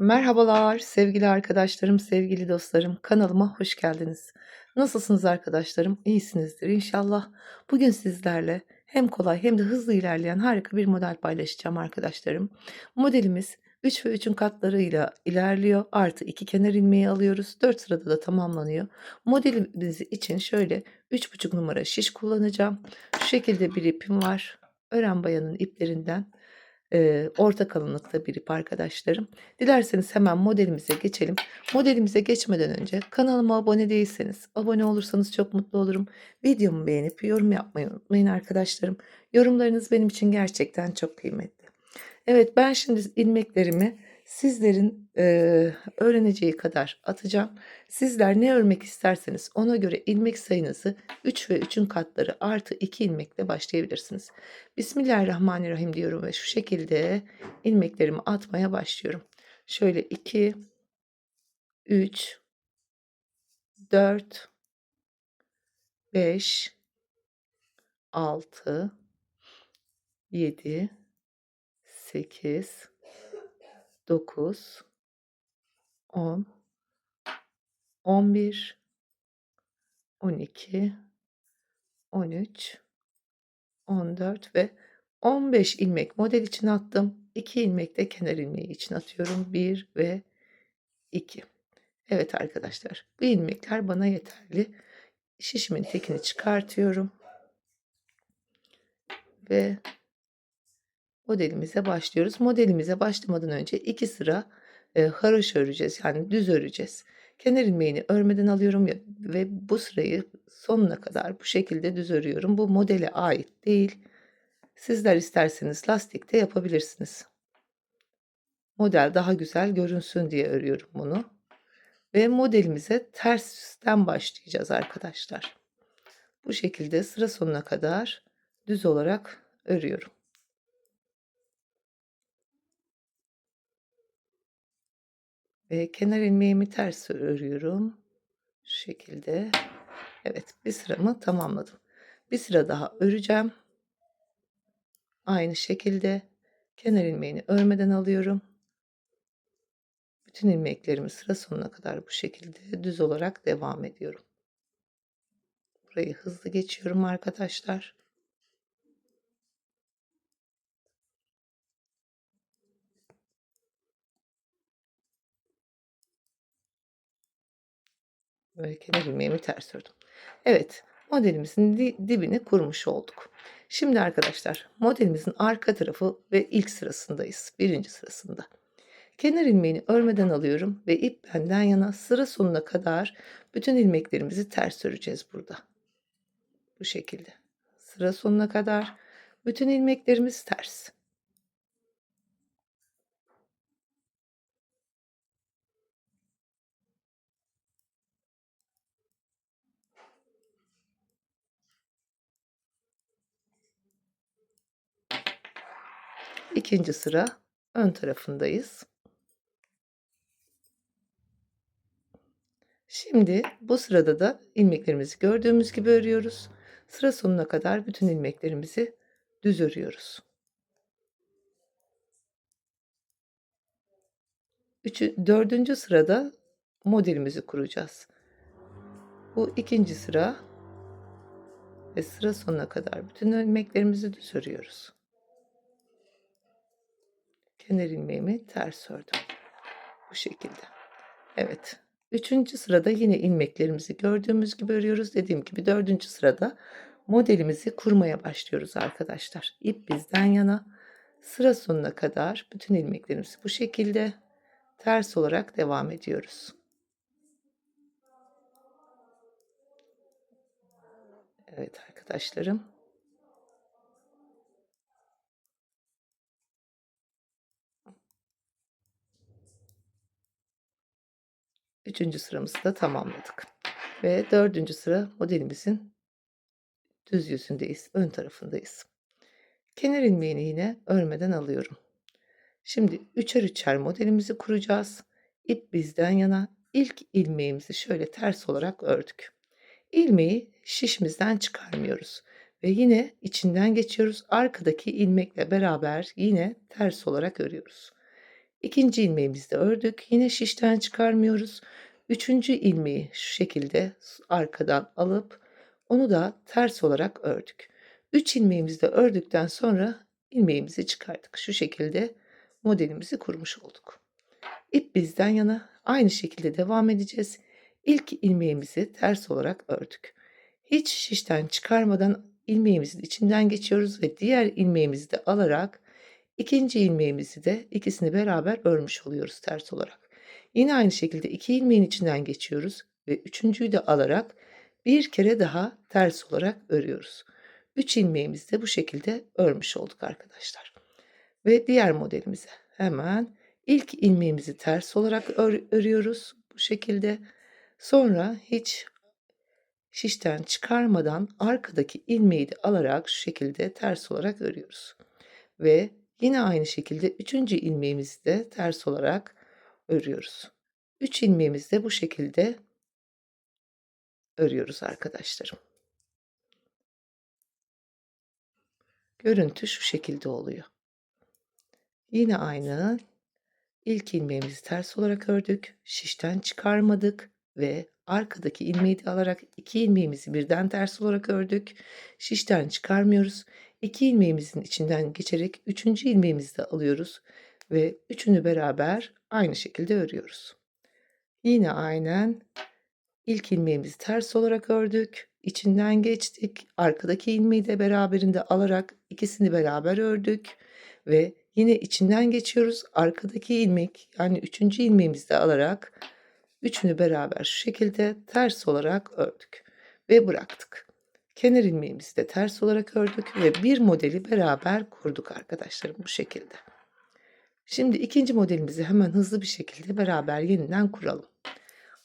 Merhabalar sevgili arkadaşlarım, sevgili dostlarım. Kanalıma hoş geldiniz. Nasılsınız arkadaşlarım? İyisinizdir inşallah. Bugün sizlerle hem kolay hem de hızlı ilerleyen harika bir model paylaşacağım arkadaşlarım. Modelimiz 3 ve 3'ün katlarıyla ilerliyor. Artı 2 kenar ilmeği alıyoruz. 4 sırada da tamamlanıyor. Modelimiz için şöyle 3,5 numara şiş kullanacağım. Şu şekilde bir ipim var. Ören bayanın iplerinden Eee, orta kalınlıkta bir ip arkadaşlarım. Dilerseniz hemen modelimize geçelim. Modelimize geçmeden önce kanalıma abone değilseniz abone olursanız çok mutlu olurum. Videomu beğenip yorum yapmayı unutmayın arkadaşlarım. Yorumlarınız benim için gerçekten çok kıymetli. Evet ben şimdi ilmeklerimi sizlerin eee, öğreneceği kadar atacağım. Sizler ne örmek isterseniz ona göre ilmek sayınızı 3 ve 3'ün katları artı 2 ilmekle başlayabilirsiniz. Bismillahirrahmanirrahim diyorum ve şu şekilde ilmeklerimi atmaya başlıyorum. Şöyle 2, 3, 4, 5, 6, 7, 8, 9, 10, 11, 12, 13, 14 ve 15 ilmek model için attım. 2 ilmek de kenar ilmeği için atıyorum. 1 ve 2. Evet arkadaşlar bu ilmekler bana yeterli. Şişimin tekini çıkartıyorum. Ve modelimize başlıyoruz. Modelimize başlamadan önce 2 sıra e, haroşa öreceğiz. Yani düz öreceğiz. Kenar ilmeğini örmeden alıyorum ve bu sırayı sonuna kadar bu şekilde düz örüyorum. Bu modele ait değil. Sizler isterseniz lastikte yapabilirsiniz. Model daha güzel görünsün diye örüyorum bunu. Ve modelimize tersten başlayacağız arkadaşlar. Bu şekilde sıra sonuna kadar düz olarak örüyorum. Ve kenar ilmeğimi ters örüyorum. Şu şekilde. Evet bir sıramı tamamladım. Bir sıra daha öreceğim. Aynı şekilde kenar ilmeğini örmeden alıyorum. Bütün ilmeklerimi sıra sonuna kadar bu şekilde düz olarak devam ediyorum. Burayı hızlı geçiyorum arkadaşlar. Böyle kenar ilmeğimi ters ördüm. Evet modelimizin di- dibini kurmuş olduk. Şimdi arkadaşlar modelimizin arka tarafı ve ilk sırasındayız. Birinci sırasında. Kenar ilmeğini örmeden alıyorum ve ip benden yana sıra sonuna kadar bütün ilmeklerimizi ters öreceğiz burada. Bu şekilde. Sıra sonuna kadar bütün ilmeklerimiz ters. İkinci sıra ön tarafındayız. Şimdi bu sırada da ilmeklerimizi gördüğümüz gibi örüyoruz. Sıra sonuna kadar bütün ilmeklerimizi düz örüyoruz. Üçü, dördüncü sırada modelimizi kuracağız. Bu ikinci sıra ve sıra sonuna kadar bütün ilmeklerimizi düz örüyoruz. Kenar ilmeğimi ters ördüm. Bu şekilde. Evet. Üçüncü sırada yine ilmeklerimizi gördüğümüz gibi örüyoruz. Dediğim gibi dördüncü sırada modelimizi kurmaya başlıyoruz arkadaşlar. İp bizden yana sıra sonuna kadar bütün ilmeklerimizi bu şekilde ters olarak devam ediyoruz. Evet arkadaşlarım. Üçüncü sıramızı da tamamladık. Ve dördüncü sıra modelimizin düz yüzündeyiz. Ön tarafındayız. Kenar ilmeğini yine örmeden alıyorum. Şimdi üçer üçer modelimizi kuracağız. İp bizden yana ilk ilmeğimizi şöyle ters olarak ördük. İlmeği şişimizden çıkarmıyoruz ve yine içinden geçiyoruz. Arkadaki ilmekle beraber yine ters olarak örüyoruz. 2. ilmeğimizi de ördük. Yine şişten çıkarmıyoruz. 3. ilmeği şu şekilde arkadan alıp onu da ters olarak ördük. 3 ilmeğimizi de ördükten sonra ilmeğimizi çıkardık. Şu şekilde modelimizi kurmuş olduk. İp bizden yana aynı şekilde devam edeceğiz. İlk ilmeğimizi ters olarak ördük. Hiç şişten çıkarmadan ilmeğimizin içinden geçiyoruz ve diğer ilmeğimizi de alarak ikinci ilmeğimizi de ikisini beraber örmüş oluyoruz ters olarak. Yine aynı şekilde iki ilmeğin içinden geçiyoruz ve üçüncüyü de alarak bir kere daha ters olarak örüyoruz. 3 ilmeğimizi de bu şekilde örmüş olduk arkadaşlar. Ve diğer modelimize hemen ilk ilmeğimizi ters olarak ör örüyoruz bu şekilde. Sonra hiç şişten çıkarmadan arkadaki ilmeği de alarak şu şekilde ters olarak örüyoruz. Ve yine aynı şekilde üçüncü ilmeğimizi de ters olarak örüyoruz. 3 ilmeğimizi de bu şekilde örüyoruz arkadaşlarım. Görüntü şu şekilde oluyor. Yine aynı ilk ilmeğimizi ters olarak ördük. Şişten çıkarmadık ve arkadaki ilmeği de alarak iki ilmeğimizi birden ters olarak ördük. Şişten çıkarmıyoruz. İki ilmeğimizin içinden geçerek üçüncü ilmeğimizi de alıyoruz ve üçünü beraber aynı şekilde örüyoruz. Yine aynen ilk ilmeğimizi ters olarak ördük. içinden geçtik. Arkadaki ilmeği de beraberinde alarak ikisini beraber ördük ve yine içinden geçiyoruz. Arkadaki ilmek yani üçüncü ilmeğimizi de alarak üçünü beraber şu şekilde ters olarak ördük ve bıraktık. Kenar ilmeğimizi de ters olarak ördük ve bir modeli beraber kurduk arkadaşlarım bu şekilde. Şimdi ikinci modelimizi hemen hızlı bir şekilde beraber yeniden kuralım.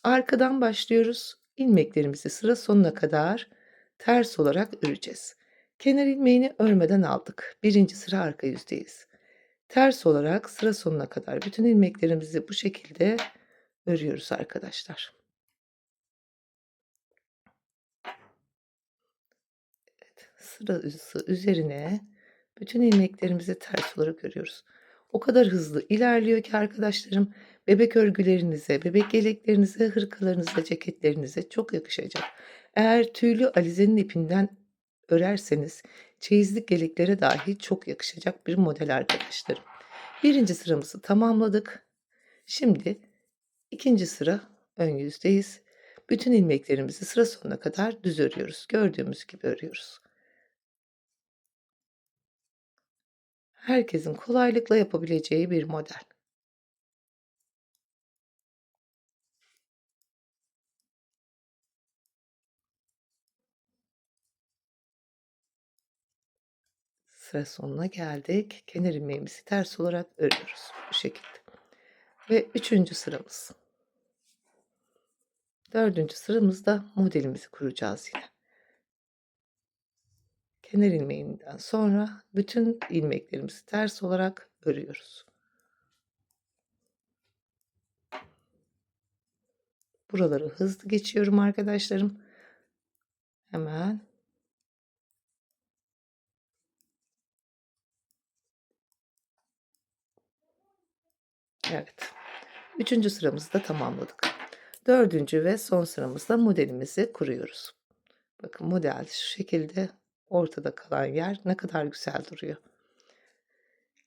Arkadan başlıyoruz. İlmeklerimizi sıra sonuna kadar ters olarak öreceğiz. Kenar ilmeğini örmeden aldık. Birinci sıra arka yüzdeyiz. Ters olarak sıra sonuna kadar bütün ilmeklerimizi bu şekilde örüyoruz arkadaşlar. Sırası üzerine bütün ilmeklerimizi ters olarak örüyoruz. O kadar hızlı ilerliyor ki arkadaşlarım bebek örgülerinize, bebek yeleklerinize, hırkalarınıza, ceketlerinize çok yakışacak. Eğer tüylü alizenin ipinden örerseniz çeyizlik yeleklere dahi çok yakışacak bir model arkadaşlarım. Birinci sıramızı tamamladık. Şimdi ikinci sıra ön yüzdeyiz. Bütün ilmeklerimizi sıra sonuna kadar düz örüyoruz. Gördüğümüz gibi örüyoruz. Herkesin kolaylıkla yapabileceği bir model. Sıra sonuna geldik. Kenar ilmeğimizi ters olarak örüyoruz. Bu şekilde. Ve üçüncü sıramız. Dördüncü sıramızda modelimizi kuracağız yine. Kenar ilmeğinden sonra bütün ilmeklerimizi ters olarak örüyoruz. Buraları hızlı geçiyorum arkadaşlarım. Hemen Evet. Üçüncü sıramızı da tamamladık. Dördüncü ve son sıramızda modelimizi kuruyoruz. Bakın model şu şekilde ortada kalan yer ne kadar güzel duruyor.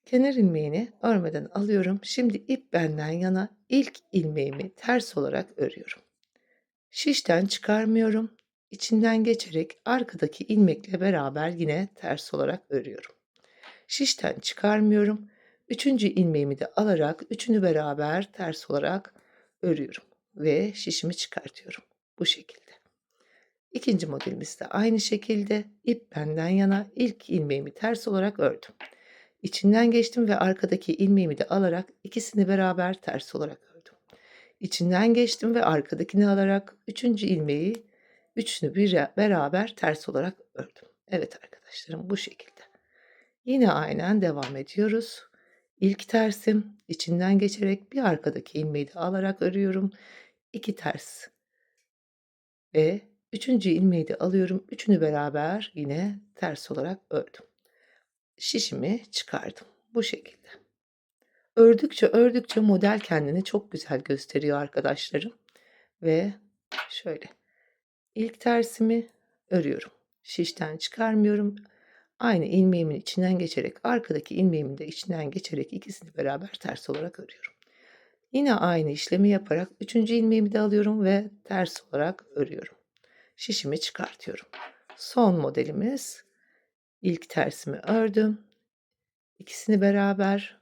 Kenar ilmeğini örmeden alıyorum. Şimdi ip benden yana ilk ilmeğimi ters olarak örüyorum. Şişten çıkarmıyorum. İçinden geçerek arkadaki ilmekle beraber yine ters olarak örüyorum. Şişten çıkarmıyorum. Üçüncü ilmeğimi de alarak üçünü beraber ters olarak örüyorum ve şişimi çıkartıyorum. Bu şekilde. İkinci modelimiz de aynı şekilde ip benden yana ilk ilmeğimi ters olarak ördüm. İçinden geçtim ve arkadaki ilmeğimi de alarak ikisini beraber ters olarak ördüm. İçinden geçtim ve arkadakini alarak üçüncü ilmeği üçünü bir beraber ters olarak ördüm. Evet arkadaşlarım bu şekilde. Yine aynen devam ediyoruz. İlk tersim içinden geçerek bir arkadaki ilmeği de alarak örüyorum. 2 ters ve üçüncü ilmeği de alıyorum. Üçünü beraber yine ters olarak ördüm. Şişimi çıkardım. Bu şekilde. Ördükçe ördükçe model kendini çok güzel gösteriyor arkadaşlarım. Ve şöyle ilk tersimi örüyorum. Şişten çıkarmıyorum. Aynı ilmeğimin içinden geçerek arkadaki ilmeğimin de içinden geçerek ikisini beraber ters olarak örüyorum. Yine aynı işlemi yaparak üçüncü ilmeğimi de alıyorum ve ters olarak örüyorum. Şişimi çıkartıyorum. Son modelimiz ilk tersimi ördüm. İkisini beraber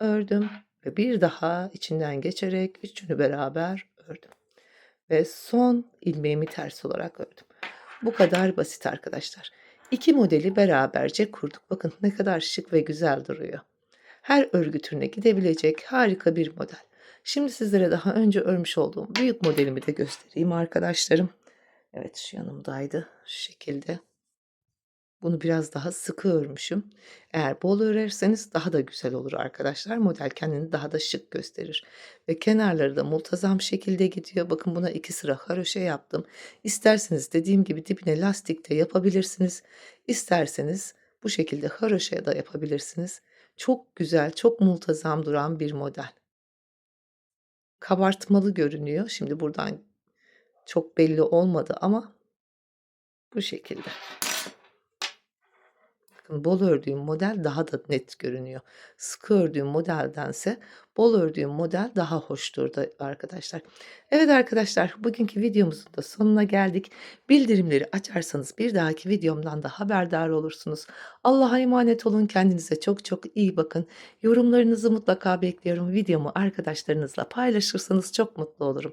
ördüm ve bir daha içinden geçerek üçünü beraber ördüm. Ve son ilmeğimi ters olarak ördüm. Bu kadar basit arkadaşlar. İki modeli beraberce kurduk. Bakın ne kadar şık ve güzel duruyor. Her örgü türüne gidebilecek harika bir model. Şimdi sizlere daha önce örmüş olduğum büyük modelimi de göstereyim arkadaşlarım. Evet şu yanımdaydı şu şekilde. Bunu biraz daha sıkı örmüşüm. Eğer bol örerseniz daha da güzel olur arkadaşlar. Model kendini daha da şık gösterir. Ve kenarları da multazam şekilde gidiyor. Bakın buna iki sıra haroşa yaptım. İsterseniz dediğim gibi dibine lastik de yapabilirsiniz. İsterseniz bu şekilde haroşaya da yapabilirsiniz. Çok güzel, çok multazam duran bir model. Kabartmalı görünüyor. Şimdi buradan çok belli olmadı ama bu şekilde. Bakın bol ördüğüm model daha da net görünüyor. Sıkı ördüğüm modeldense bol ördüğüm model daha hoş durdu arkadaşlar. Evet arkadaşlar bugünkü videomuzun da sonuna geldik. Bildirimleri açarsanız bir dahaki videomdan da haberdar olursunuz. Allah'a emanet olun. Kendinize çok çok iyi bakın. Yorumlarınızı mutlaka bekliyorum. Videomu arkadaşlarınızla paylaşırsanız çok mutlu olurum.